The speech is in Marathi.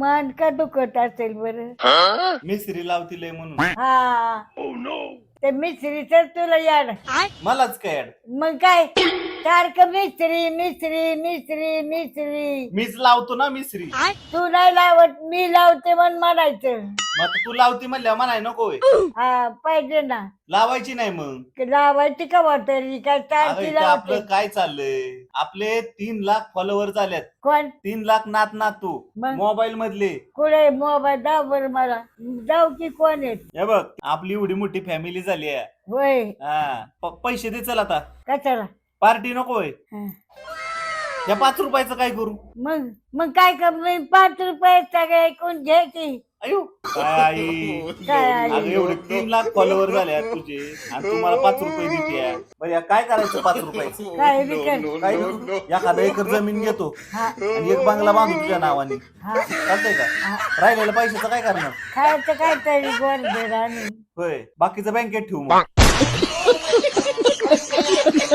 मान का दुखत असेल बरं? मिसरी लावती लय म्हणून. हा. ते मिस्त्री तर तुला याड. मलाच काय अड मग काय? सारखं मिस्त्री मिस्त्री मिस्त्री मिस्त्री. मीच लावतो ना मिसरी मग तू नाही लावत मी लावते म्हणून म्हणायचं. आता तू लावती म्हणल्या म्हणाय नको होय. हा पाहिजे ना. लावायची नाही मग. लावायची का वाटरी काय अगं सारखी इथं आपलं काय चाललंय? आपले तीन लाख फॉलोवर झाल्यात. कोण? तीन लाख नात नातू. मग? मोबाईल मधले. कुठे मोबाईल? दाव बर मला. जाऊ की कोण आहेत हे बघ आपली एवढी मोठी फॅमिली झाली आहे. होय. हा. प- पैसे दे चल आता. कशाला? पार्टी नको होय. हा. या पाच रुपयाचं काय करू? मग मग काय कर मी? पाच रुपये सगळे ऐकून घे की. अयो. काय आई. काय आई? अगं एवढे तीन लाख फॉलोवर झाले आहेत तुझे. आणि तुम्हाला पाच रुपये देते बरं या काय करायचं पाच रुपयाचं काय विकत? काय करू? एखादा एकर जमीन घेतो. हा. आणि एक बंगला बांधू तुझ्या नावाने. हा. चालतंय का? राहिलेल्या पैशाचं काय करणार? खायचं काय तरी गोड आणि होय. बाकीचं बँकेत ठेवू मग.